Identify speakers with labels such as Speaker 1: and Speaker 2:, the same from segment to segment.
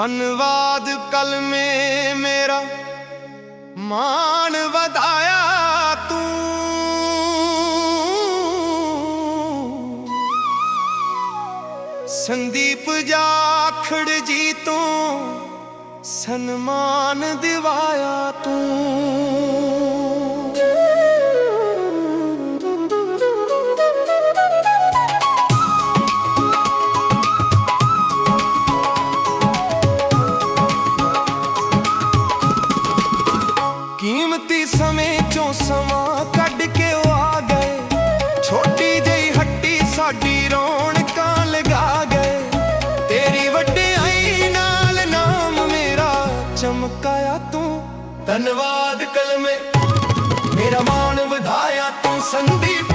Speaker 1: ਧੰਨਵਾਦ ਕਲਮੇ ਮੇਰਾ। ਮਾਣ ਵਧਾਇਆ ਤੂੰ। ਸੰਦੀਪ ਜਾਖੜ ਜੀ ਤੋਂ ਸਨਮਾਨ ਦਿਵਾਇਆ ਤੂੰ। ਸਮੇਂ ਸਮਾਂ ਕੱਢ ਕੇ ਉਹ ਆ ਗਏ। ਛੋਟੀ ਜਿਹੀ ਹੱਟੀ ਸਾਡੀ ਰੌਣਕਾਂ ਲਗਾ ਗਏ। ਤੇਰੀ ਵੱਡਿਆਈ ਨਾਲ ਨਾਮ ਮੇਰਾ ਚਮਕਾਇਆ ਤੂੰ। ਧੰਨਵਾਦ ਕਲਮੇ, ਮੇਰਾ ਮਾਣ ਵਧਾਇਆ ਤੂੰ। ਸੰਦੀਪ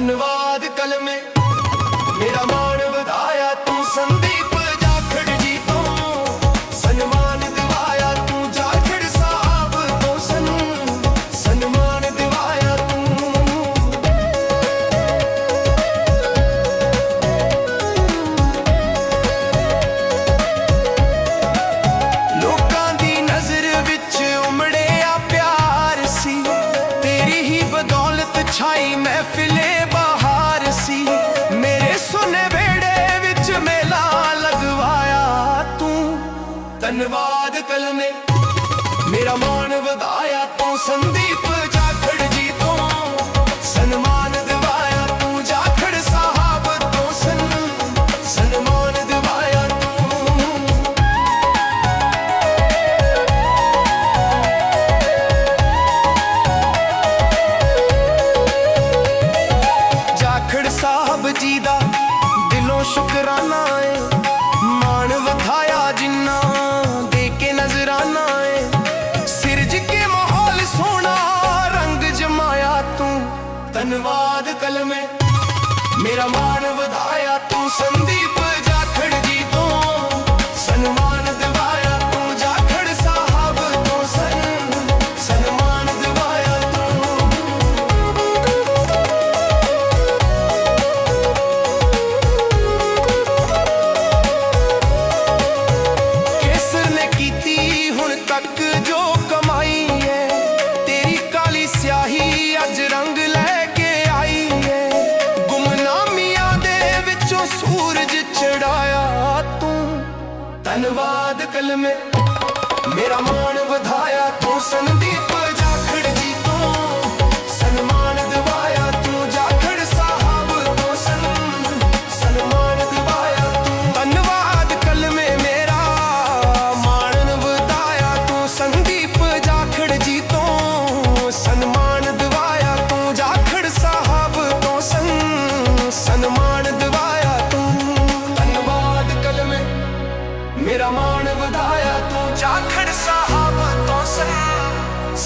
Speaker 1: ਧੰਨਵਾਦ ਕਲਮੇ। ਮੇਰਾ ਮਾਣ ਵਧਾਇਆ ਤੂੰ ਸੰਦੀਪ ਜਾਖੜ ਜੀ ਤੋਂ। ਸਨਮਾਨ ਦਿਵਾਇਆ ਤੂੰ ਜਾਖੜ ਸਾਹਿਬ ਤੋਂ ਸਨ। ਸਨਮਾਨ ਦਿਵਾਇਆ ਤੂੰ। ਲੋਕਾਂ ਦੀ ਨਜ਼ਰ ਵਿੱਚ ਉਮੜਿਆ ਪਿਆਰ ਸੀ। ਤੇਰੀ ਹੀ ਬਦੌਲਤ ਛਾਈ ਮਹਿਫਿਲੇ ਧੰਨਵਾਦ ਕਲਮੇ ਮੇਰਾ ਮਾਣ ਵਧਾਇਆ ਤੂੰ ਸੰਦੀਪ ਜਾਖੜ ਜੀ ਤੋਂ। ਸਨਮਾਨ ਦਿਵਾਇਆ ਤੂੰ ਜਾਖੜ ਸਾਹਿਬ ਤੋਂ ਸਨ। ਸਨਮਾਨ ਦਿਵਾਇਆ ਤੂੰ। ਜਾਖੜ ਸਾਹਿਬ ਜੀ ਦਾ ਦਿਲੋਂ ਸ਼ੁਕਰਾਨਾ ਏ। ਧੰਨਵਾਦ ਕਲਮੇ। ਮੇਰਾ ਮਾਣ ਵਧਾਇਆ ਤੂੰ ਸੰਦੀਪ। ਸੂਰਜ ਚੜਾਇਆ ਤੂੰ। ਧੰਨਵਾਦ ਕਲਮੇ। ਮੇਰਾ ਮਾਣ ਵਧਾਇਆ ਤੂੰ। ਸਨ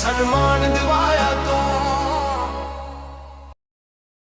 Speaker 1: I'm sun morning divine